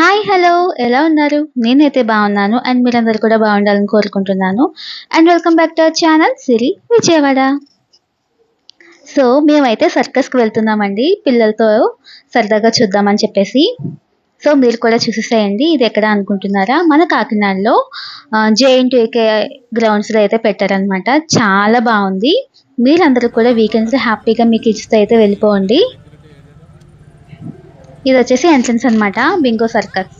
Hi hello ఎలా ఉన్నారు? నేనైతే బాగున్నాను. అండ్ మీరందరూ కూడా బాగుండాలని కోరుకుంటున్నాను. And welcome back to our channel Siri Vijayawada so మేమైతే సర్కస్కి వెళ్తున్నామండి. పిల్లలతో సరదాగా చూద్దామని చెప్పేసి. సో మీరు కూడా చూసేసేయండి. ఇది ఎక్కడ అనుకుంటున్నారా? మన కాకినాడలో జేఎన్టీకే గ్రౌండ్స్లో అయితే పెట్టారనమాట చాలా బాగుంది. మీరందరూ కూడా వీకెండ్స్ హ్యాపీగా మీకు ఇచ్చితే అయితే వెళ్ళిపోండి. ఇది వచ్చేసి ఎంట్రన్స్ అనమాట Bingo circus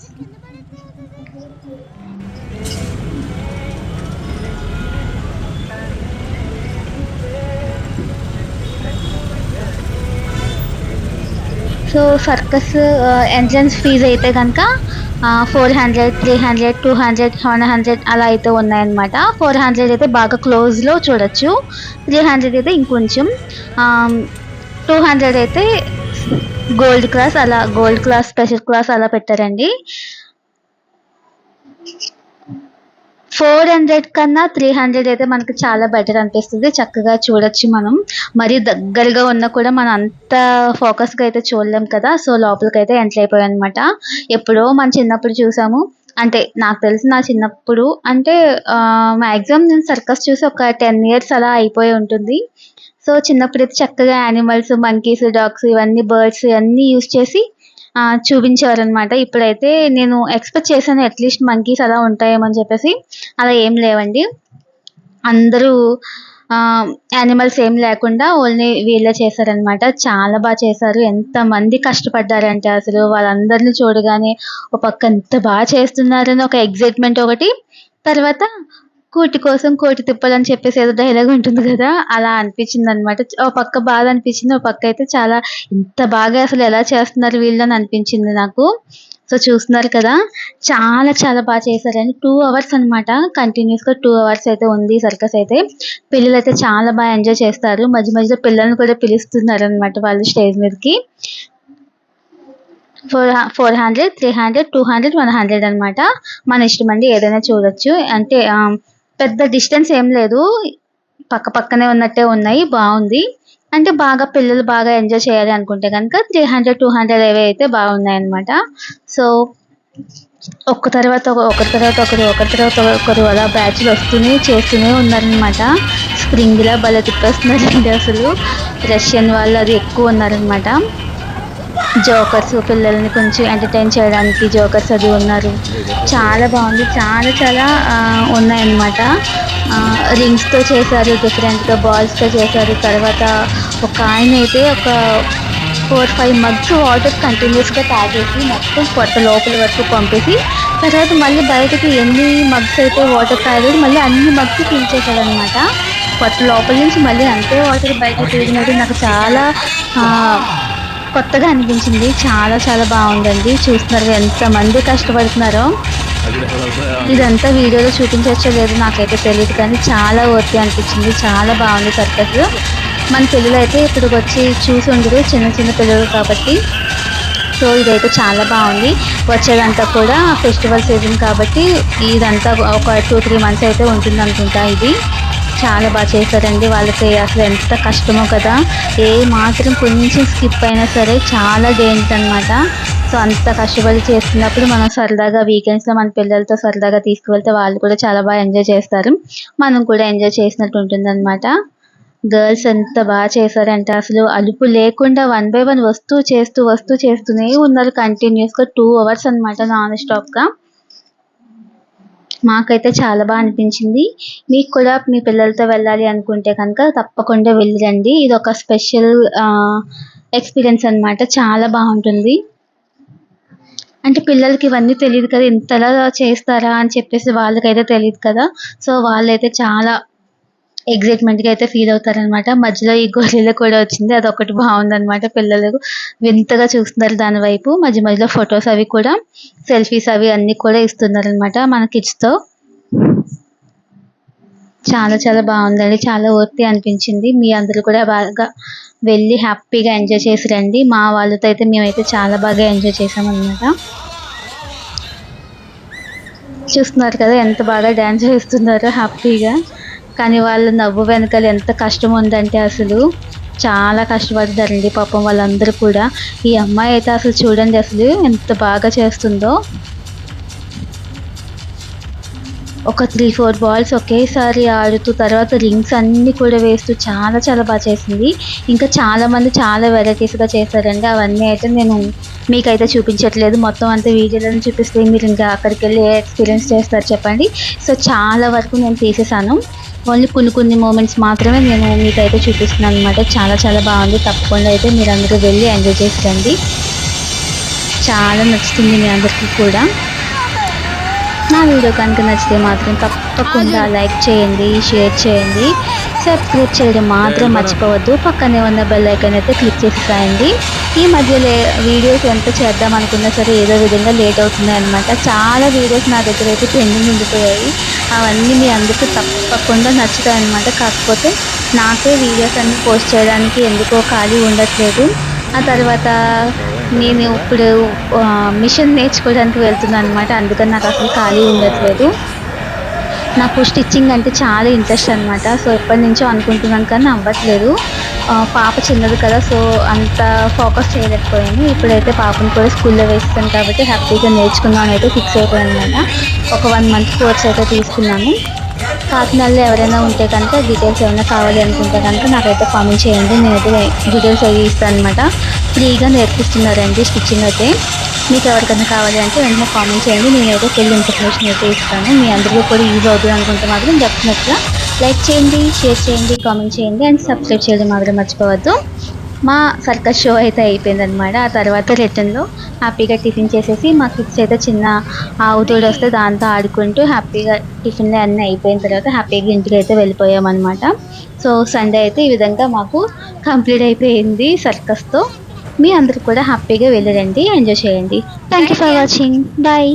so circus entrance fee అయితే కనుక four hundred three hundred two hundred one hundred అలా అయితే ఉన్నాయన్నమాట. ఫోర్ హండ్రెడ్ అయితే బాగా క్లోజ్లో చూడొచ్చు. త్రీ హండ్రెడ్ అయితే ఇంకొంచెం టూ హండ్రెడ్ అయితే గోల్డ్ క్లాస్ అలా గోల్డ్ క్లాస్ స్పెషల్ క్లాస్ అలా పెట్టారండి. ఫోర్ హండ్రెడ్ కన్నా త్రీ హండ్రెడ్ అయితే మనకి చాలా బెటర్ అనిపిస్తుంది. చక్కగా చూడొచ్చు మనం. మరి దగ్గరగా ఉన్నా కూడా మనం అంత ఫోకస్గా అయితే చూడలేం కదా సో లోపలికి అయితే ఎంటర్ అయిపోయాయి అనమాట ఎప్పుడో మనం చిన్నప్పుడు చూసాము. అంటే నాకు తెలిసి నా చిన్నప్పుడు అంటే మ్యాక్సిమం నేను సర్కస్ చూసి ఒక టెన్ ఇయర్స్ అలా అయిపోయి ఉంటుంది. సో చిన్నప్పుడు అయితే చక్కగా యానిమల్స్ మంకీస్ డాగ్స్ ఇవన్నీ బర్డ్స్ ఇవన్నీ యూస్ చేసి చూపించేవారు అనమాట ఇప్పుడైతే నేను ఎక్స్పెక్ట్ చేశాను అట్లీస్ట్ మంకీస్ అలా ఉంటాయేమని చెప్పేసి. అలా ఏం లేవండి. అందరూ యానిమల్స్ ఏం లేకుండా ఓన్లీ వీళ్ళే చేశారనమాట చాలా బాగా చేశారు. ఎంతమంది కష్టపడ్డారంటే అసలు వాళ్ళందరిని చూడగానే ఒక పక్క ఎంత బాగా చేస్తున్నారని ఒక ఎగ్జైట్మెంట్ ఒకటి తర్వాత కూటి కోసం కోటి తిప్పాలని చెప్పేసి ఏదో డైలాగ్ ఉంటుంది కదా అలా అనిపించింది అనమాట ఓ పక్క బాధ అనిపించింది ఓ పక్క అయితే చాలా ఇంత బాగా అసలు ఎలా చేస్తున్నారు వీళ్ళని అనిపించింది నాకు. సో చూస్తున్నారు కదా చాలా చాలా బాగా చేశారండి టూ అవర్స్ అనమాట కంటిన్యూస్గా టూ అవర్స్ అయితే ఉంది సర్కస్ అయితే. పిల్లలు అయితే చాలా బాగా ఎంజాయ్ చేస్తారు. మధ్య మధ్యలో పిల్లల్ని కూడా పిలుస్తున్నారు అనమాట వాళ్ళు స్టేజ్ మీదకి. Four four hundred three hundred two hundred one hundred అనమాట మన ఇష్టం అండి ఏదైనా చూడొచ్చు. అంటే పెద్ద డిస్టెన్స్ ఏం లేదు. పక్క పక్కనే ఉన్నట్టే ఉన్నాయి. బాగుంది. అంటే బాగా పిల్లలు బాగా ఎంజాయ్ చేయాలి అనుకుంటే కనుక త్రీ హండ్రెడ్ టూ హండ్రెడ్ అవి అయితే బాగున్నాయి అనమాట సో ఒక్క తర్వాత ఒకరి తర్వాత ఒకరు ఒకరి తర్వాత ఒకరు అలా బ్యాచ్లు వస్తూనే చేస్తూనే ఉన్నారనమాట స్ప్రింగ్లా భలే తిప్పేస్తున్నారండి అసలు. రష్యన్ వాళ్ళు అది ఎక్కువ ఉన్నారనమాట జోకర్స్ పిల్లల్ని కొంచెం ఎంటర్టైన్ చేయడానికి జోకర్స్ అది ఉన్నారు. చాలా బాగుంది. చాలా చాలా ఉన్నాయన్నమాట. రింగ్స్తో చేశారు డిఫరెంట్గా బాల్స్తో చేశారు. తర్వాత ఒక ఆయన అయితే ఒక ఫోర్ ఫైవ్ మగ్స్ వాటర్ కంటిన్యూస్గా తాగేసి మొత్తం కొత్త లోపల వరకు పంపేసి తర్వాత మళ్ళీ బయటకి ఎన్ని మగ్స్ అయితే వాటర్ తాగేది మళ్ళీ అన్ని మగ్స్ అనమాట కొత్త లోపల నుంచి మళ్ళీ అంతే వాటర్ బయటకు తిరిగినట్టు నాకు చాలా కొత్తగా అనిపించింది. చాలా చాలా బాగుందండి. చూస్తున్నారు ఎంతమంది కష్టపడుతున్నారో. ఇదంతా వీడియోలో చూపించవచ్చో లేదు నాకైతే తెలియదు కానీ చాలా ఓర్తి అనిపించింది. చాలా బాగుంది సర్కస్. మన పిల్లలు అయితే ఇప్పటికి వచ్చి చూసి ఉండరు. చిన్న చిన్న పిల్లలు కాబట్టి. సో ఇదైతే చాలా బాగుంది. వచ్చేదంతా కూడా ఫెస్టివల్ సీజన్ కాబట్టి ఇదంతా ఒక టూ త్రీ మంత్స్ అయితే ఉంటుంది అనుకుంటా ఇది. చాలా బాగా చేశారండి. వాళ్ళకి అసలు ఎంత కష్టమో కదా. ఏ మాత్రం కొంచెం స్కిప్ అయినా సరే చాలా డేంజర్ అనమాట సో అంత కష్టపడి చేస్తున్నప్పుడు మనం సరదాగా వీకెండ్స్లో మన పిల్లలతో సరదాగా తీసుకువెళ్తే వాళ్ళు కూడా చాలా బాగా ఎంజాయ్ చేస్తారు. మనం కూడా ఎంజాయ్ చేసినట్టు ఉంటుందన్నమాట. గర్ల్స్ ఎంత బాగా చేశారంటే అసలు అలుపు లేకుండా వన్ బై వన్ వస్తూ చేస్తూ వస్తూ చేస్తూనే ఉన్నారు కంటిన్యూస్గా టూ అవర్స్ అనమాట నాన్ స్టాప్గా మాకైతే చాలా బాగా అనిపించింది. మీకు కూడా మీ పిల్లలతో వెళ్ళాలి అనుకుంటే కనుక తప్పకుండా వెళ్ళిరండి. ఇది ఒక స్పెషల్ ఎక్స్పీరియన్స్ అనమాట చాలా బాగుంటుంది. అంటే పిల్లలకి ఇవన్నీ తెలియదు కదా ఇంతలా చేస్తారా అని చెప్పేసి వాళ్ళకైతే తెలియదు కదా. సో వాళ్ళైతే చాలా ఎగ్జైట్మెంట్గా అయితే ఫీల్ అవుతారనమాట మధ్యలో ఈ గొర్రెలు కూడా వచ్చింది. అదొకటి బాగుందనమాట పిల్లలు వింతగా చూస్తున్నారు దాని వైపు. మధ్య మధ్యలో ఫొటోస్ అవి కూడా సెల్ఫీస్ అవి అన్నీ కూడా ఇస్తున్నారనమాట మన కిడ్స్తో చాలా చాలా బాగుందండి. చాలా ఓర్తి అనిపించింది. మీ అందరూ కూడా బాగా వెళ్ళి హ్యాపీగా ఎంజాయ్ చేసి రండి. మా వాళ్ళతో అయితే మేమైతే చాలా బాగా ఎంజాయ్ చేసామన్నమాట చూస్తున్నారు కదా ఎంత బాగా డ్యాన్స్ చేస్తున్నారో హ్యాపీగా కానీ వాళ్ళ నవ్వు వెనకాల ఎంత కష్టం ఉందంటే అసలు చాలా కష్టపడతారండి పాపం వాళ్ళందరూ కూడా. ఈ అమ్మాయి అయితే అసలు చూడండి అసలు ఎంత బాగా చేస్తుందో. ఒక త్రీ ఫోర్ బాల్స్ ఒకేసారి ఆడుతూ తర్వాత రింగ్స్ అన్నీ కూడా వేస్తూ చాలా చాలా బాగా చేసింది. ఇంకా చాలామంది చాలా వెరైటీస్గా చేశారండి. అవన్నీ అయితే నేను మీకైతే చూపించట్లేదు. మొత్తం అంతా వీడియోలను చూపిస్తే మీరు ఇంకా అక్కడికి వెళ్ళి ఎక్స్పీరియన్స్ చేస్తారు చెప్పండి. సో చాలా వరకు నేను తీసేసాను. ఓన్లీ కొన్ని కొన్ని మూమెంట్స్ మాత్రమే నేను మీకైతే చూపిస్తున్నాను అనమాట చాలా చాలా బాగుంది. తప్పకుండా అయితే మీరు అందరూ వెళ్ళి ఎంజాయ్ చేసి రండి చాలా నచ్చుతుంది మీ అందరికీ కూడా. నా వీడియో కనుక నచ్చితే మాత్రం తప్పకుండా లైక్ చేయండి షేర్ చేయండి. సబ్స్క్రైబ్ చేయడం మాత్రం మర్చిపోవద్దు. పక్కనే ఉన్న బెల్ ఐకాన్ అయితే క్లిక్ చేసేసాయండి. ఈ మధ్యలో వీడియోస్ ఎంత చేద్దాం అనుకున్నా సరే ఏదో విధంగా లేట్ అవుతున్నాయి అనమాట చాలా వీడియోస్ నా దగ్గర అయితే పెండింగ్ ఉండిపోయాయి. అవన్నీ మీ అందరికీ తప్పకుండా నచ్చుతాయి అనమాట కాకపోతే నాకే వీడియోస్ అన్ని పోస్ట్ చేయడానికి ఎందుకో ఖాళీ ఉండట్లేదు. ఆ తర్వాత నేను ఇప్పుడు మిషన్ నేర్చుకోవడానికి వెళ్తున్నాను అనమాట అందుకని నాకు అసలు ఖాళీ ఉండట్లేదు. నాకు స్టిచ్చింగ్ అంటే చాలా ఇంట్రెస్ట్ అనమాట సో ఎప్పటి నుంచో అనుకుంటున్నాను కానీ అవ్వట్లేదు పాప చిన్నది కదా సో అంత ఫోకస్ చేయలేకపోయాను. ఇప్పుడైతే పాపను కూడా స్కూల్లో వేస్తాను కాబట్టి హ్యాపీగా నేర్చుకుందాం అయితే ఫిక్స్ అయిపోయాను అనమాట ఒక వన్ మంత్ కోర్స్ అయితే తీసుకున్నాను. కాకినాడలో ఎవరైనా ఉంటే కనుక డీటెయిల్స్ ఏమైనా కావాలి అనుకుంటే కనుక నాకైతే కామెంట్ చేయండి. నేనైతే డీటెయిల్స్ అవి ఇస్తాను అనమాట ఫ్రీగా నేర్పిస్తున్నారండి స్టిచ్చింగ్ అయితే. మీకు ఎవరికైనా కావాలి అంటే వెంటనే కామెంట్ చేయండి. నేనైతే ఫుల్ ఇన్ఫర్మేషన్ అయితే ఇస్తాను. మీ అందరికీ కూడా యూజ్ అవుతుంది అనుకుంటే మాత్రం డెఫినెట్గా లైక్ చేయండి షేర్ చేయండి కామెంట్ చేయండి అండ్ సబ్స్క్రైబ్ చేయడం మాత్రం మర్చిపోవద్దు. మా సర్కస్ షో అయితే అయిపోయిందనమాట ఆ తర్వాత రిటర్న్లో హ్యాపీగా టిఫిన్ చేసేసి మా కిడ్స్ అయితే చిన్న ఆవుతోడు వస్తే దాంతో ఆడుకుంటూ హ్యాపీగా టిఫిన్లు అన్నీ అయిపోయిన తర్వాత హ్యాపీగా ఇంటికి అయితే వెళ్ళిపోయామన్నమాట. సో సండే అయితే ఈ విధంగా మాకు కంప్లీట్ అయిపోయింది సర్కస్తో మీ అందరూ కూడా హ్యాపీగా వెళ్ళరండి. ఎంజాయ్ చేయండి. Thank you for watching bye